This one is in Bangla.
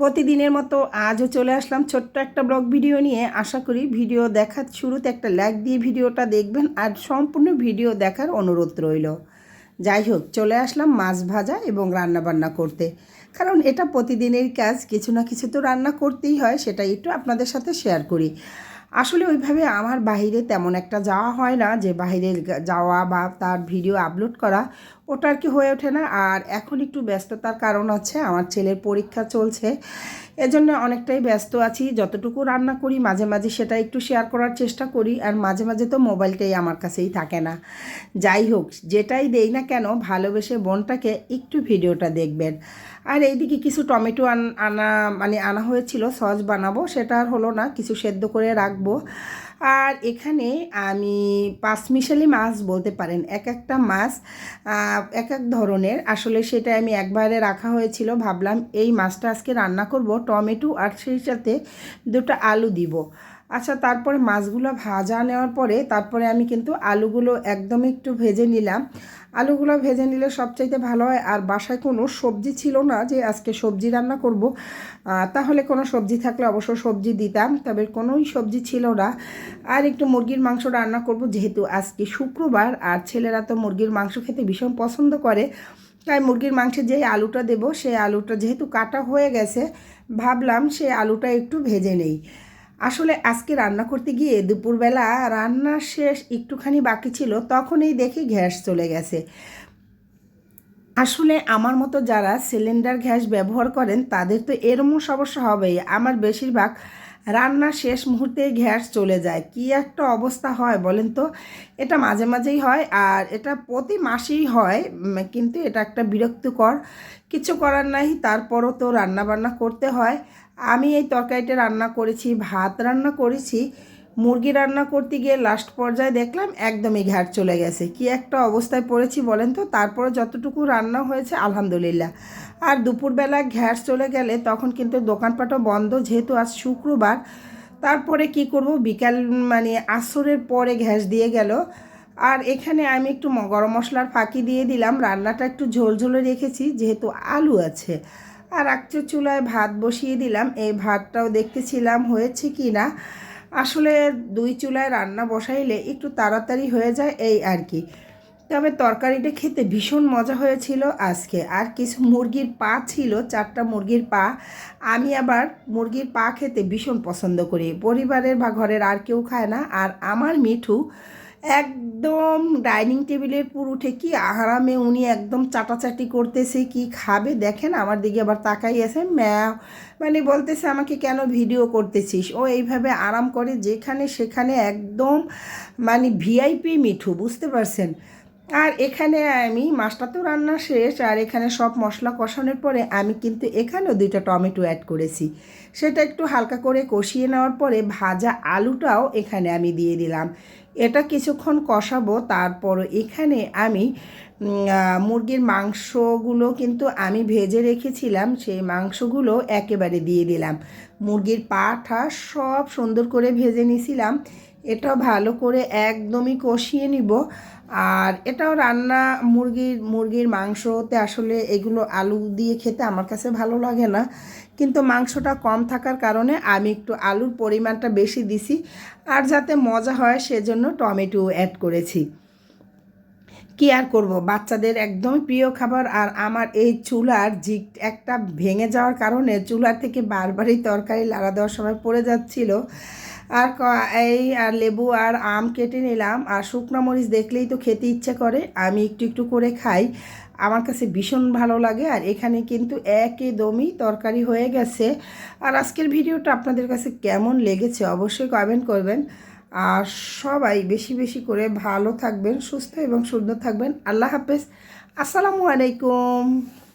প্রতিদিনের মতো আজও চলে আসলাম ছোট্ট একটা ব্লগ ভিডিও নিয়ে। আশা করি ভিডিও দেখার শুরুতে একটা লাইক দিয়ে ভিডিওটা দেখবেন আর সম্পূর্ণ ভিডিও দেখার অনুরোধ রইল। যাই হোক, চলে আসলাম মাছ ভাজা এবং রান্না বান্না করতে। কারণ এটা প্রতিদিনের কাজ, কিছু না কিছু তো রান্না করতেই হয় সেটা একটু আপনাদের সাথে শেয়ার করি। আসলে ওইভাবে আমার বাইরে তেমন একটা যাওয়া হয় না, যে বাইরে যাওয়া বা তার ভিডিও আপলোড করা ওটা আর কি হয়ে ওঠে না। আর এখন একটু ব্যস্ততার কারণ আছে, আমার ছেলের পরীক্ষা চলছে। এজন্য অনেকটাই ব্যস্ত আছি। যতটুকু রান্না করি, মাঝে মাঝে সেটা একটু শেয়ার করার চেষ্টা করি। আর মাঝে মাঝে তো মোবাইলটাই আমার কাছেই থাকে না। যাই হোক, যেটাই দেই না কেন, ভালোবেসে বোনটাকে একটু ভিডিওটা দেখবেন। আর এইদিকে কিছু টমেটো আন মানে আনা হয়েছিল, সস বানাবো, সেটা আর হলো না। কিছু সেদ্ধ করে রাখব। আর এখানে আমি পাঁচমিশালি মাছ বলতে পারেন, এক একটা মাছ এক এক ধরনের। আসলে সেটা আমি একবারে রাখা হয়েছিল, ভাবলাম এই মাছটা আজকে রান্না করব, টমেটো আর সেই সাথে দুটো আলু দিব। আচ্ছা তারপরে মাছগুলো ভাজা নেওয়ার পরে তারপরে আমি কিন্তু আলুগুলো একদম একটু ভেজে নিলাম। আলুগুলো ভেজে নিলে সবচাইতে ভালো হয়, আর বাসায় কোনো সবজি ছিল না যে আজকে সবজি রান্না করব তাহলে কোনো সবজি থাকলে অবশ্য সবজি দিতাম, তবে কোনোই সবজি ছিল না। আর একটু মুরগির মাংস রান্না করব, যেহেতু আজকে শুক্রবার, আর ছেলেরা তো মুরগির মাংস খেতে ভীষণ পছন্দ করে, তাই মুরগির মাংসে যে আলুটা দেব, সেই আলুটা যেহেতু কাটা হয়ে গেছে, ভাবলাম সে আলুটা একটু ভেজে নেই। আসলে আজকে রান্না করতে গিয়ে দুপুরবেলা রান্না শেষ একটুখানি বাকি ছিল, তখনই দেখি গ্যাস চলে গেছে। আসলে আমার মতো যারা সিলিন্ডার গ্যাস ব্যবহার করেন, তাদের তো এরমও সমস্যা হবেই। আমার বেশিরভাগ রান্না শেষ মুহূর্তে গ্যাস চলে যায়। কি একটা অবস্থা হয় বলেন তো? এটা মাঝে মাঝেই হয় আর এটা প্রতি মাসেই হয় কিন্তু এটা একটা বিরক্তিকর। কিছু করার নাই, তারপরও তো রান্না বান্না করতে হয়। আমি এই তরকারিটা রান্না করেছি, ভাত রান্না করেছি, মুরগি রান্না করতে গিয়ে লাস্ট পর্যায়ে দেখলাম একদমই ঘ্যাট চলে গেছে। কি একটা অবস্থায় পড়েছি বলেন তো? তারপরে যতটুকু রান্না হয়েছে, আলহামদুলিল্লাহ। আর দুপুরবেলা ঘ্যাস চলে গেলে তখন কিন্তু দোকানপাটও বন্ধ, যেহেতু আজ শুক্রবার। তারপরে কি করব? বিকাল মানে আসরের পরে ঘ্যাস দিয়ে গেল। আর এখানে আমি একটু গরম মশলার ফাঁকি দিয়ে দিলাম। রান্নাটা একটু ঝোল ঝোলে রেখেছি, যেহেতু আলু আছে। আর একটা চুলায় ভাত বসিয়ে দিলাম। এই ভাতটাও দেখতেছিলাম হয়েছে কি না আসলে দুই চুলায় রান্না বসাইলে একটু তাড়াতাড়ি হয়ে যায় এই আর কি। তবে তরকারিটা খেতে ভীষণ মজা হয়েছিল আজকে। আর কিছু মুরগির পা ছিল, চারটা মুরগির পা। আমি আবার মুরগির পা খেতে ভীষণ পছন্দ করি। পরিবারের বা ঘরের আর কেউ খায় না। আর আমার মিঠু একদম ডাইনিং টেবিলের পুর উঠে কি আরামে উনি একদম চাটাচাটি করতেছে, কি খাবে? দেখেন আমার দিকে আবার তাকাই আছে, ম্যাও। মানে বলতেছে, আমাকে কেন ভিডিও করতেছিস? ও এইভাবে আরাম করে যেখানে সেখানে একদম মানে ভিআইপি মিঠু, বুঝতে পারছেন? আর এখানে আমি মাছটা তো রান্না শেষ, আর এখানে সব মশলা কষানোর পরে আমি কিন্তু এখানেও দুইটা টমেটো অ্যাড করেছি। সেটা একটু হালকা করে কষিয়ে নেওয়ার পরে ভাজা আলুটাও এখানে আমি দিয়ে দিলাম। এটা কিছুক্ষণ কষাবো, তারপর এখানে আমি মুরগির মাংসগুলো কিন্তু আমি ভেজে রেখেছিলাম, সেই মাংসগুলো একেবারে দিয়ে দিলাম। মুরগির পাঠা সব সুন্দর করে ভেজে নিছিলাম। এটা ভালো করে একদমই কষিয়ে নিব। আর এটাও রান্না মুরগির মুরগির মাংসতে আসলে এগুলো আলু দিয়ে খেতে আমার কাছে ভালো লাগে না। কিন্তু মাংসটা কম থাকার কারণে আমি একটু আলুর পরিমাণটা বেশি দিছি। আর যাতে মজা হয় সেজন্য টমেটো অ্যাড করেছি। কি আর করব? বাচ্চাদের একদম প্রিয় খাবার। আর আমার এই চুলার জিক একটা ভেঙে যাওয়ার কারণে চুলার থেকে বারবারই তরকারি লাগা দেওয়ার সময় পড়ে যাচ্ছিল। আর এই আর লেবু আর আম কেটে নিলাম। আর শুকনো মরিচ দেখলেই তো খেতে ইচ্ছে করে। আমি একটু একটু করে খাই। আমার কাছে ভীষণ ভালো লাগে। আর এখানে কিন্তু একদমই তরকারি হয়ে গেছে। আর আজকের ভিডিওটা আপনাদের কাছে কেমন লেগেছে অবশ্যই কমেন্ট করবেন। আর সবাই বেশি বেশি করে ভালো থাকবেন, সুস্থ এবং সুন্দর থাকবেন। আল্লাহ হাফেজ। আসসালামু আলাইকুম।